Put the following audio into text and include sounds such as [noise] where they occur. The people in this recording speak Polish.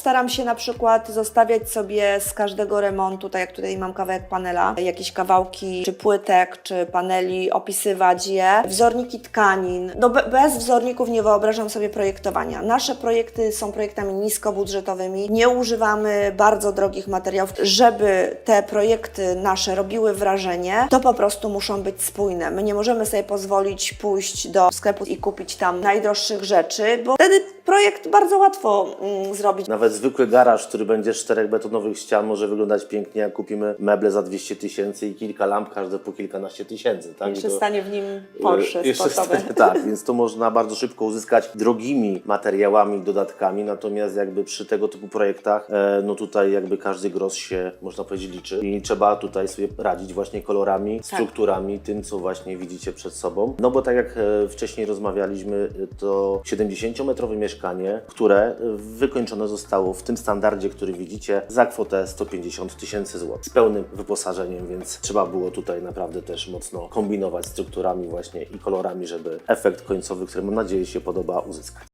Staram się na przykład zostawiać sobie z każdego remontu, tak jak tutaj mam kawałek panela, jakieś kawałki czy płytek, czy paneli, opisywać je. Wzorniki tkanin. No be- bez wzorników nie wyobrażam sobie projektowania. Nasze projekty są projektami niskobudżetowymi. Nie używamy bardzo drogich materiałów. Żeby te projekty nasze robiły wrażenie, to po prostu muszą być spójne. My nie możemy sobie pozwolić pójść do sklepu i kupić tam najdroższych rzeczy, bo wtedy projekt bardzo łatwo mm, zrobić. Nawet zwykły garaż, który będzie z czterech betonowych ścian, może wyglądać pięknie, jak kupimy meble za 200 tysięcy i kilka lamp, każde po kilkanaście tysięcy. Tak? Jeszcze I to- stanie w nim Porsche E, Jeszcze sportowe. stanie- [laughs] Tak, więc to można bardzo szybko uzyskać drogimi materiałami, dodatkami, natomiast jakby przy tego typu projektach, e, no tutaj jakby każdy grosz się, można powiedzieć, liczy i trzeba tutaj sobie radzić właśnie kolorami, Tak. strukturami, tym, co właśnie widzicie przed sobą. No bo tak jak e, wcześniej rozmawialiśmy, to 70-metrowe mieszkanie, które wykończone w tym standardzie, który widzicie, za kwotę 150 tysięcy złotych, z pełnym wyposażeniem, więc trzeba było tutaj naprawdę też mocno kombinować strukturami właśnie i kolorami, żeby efekt końcowy, który mam nadzieję się podoba, uzyskać.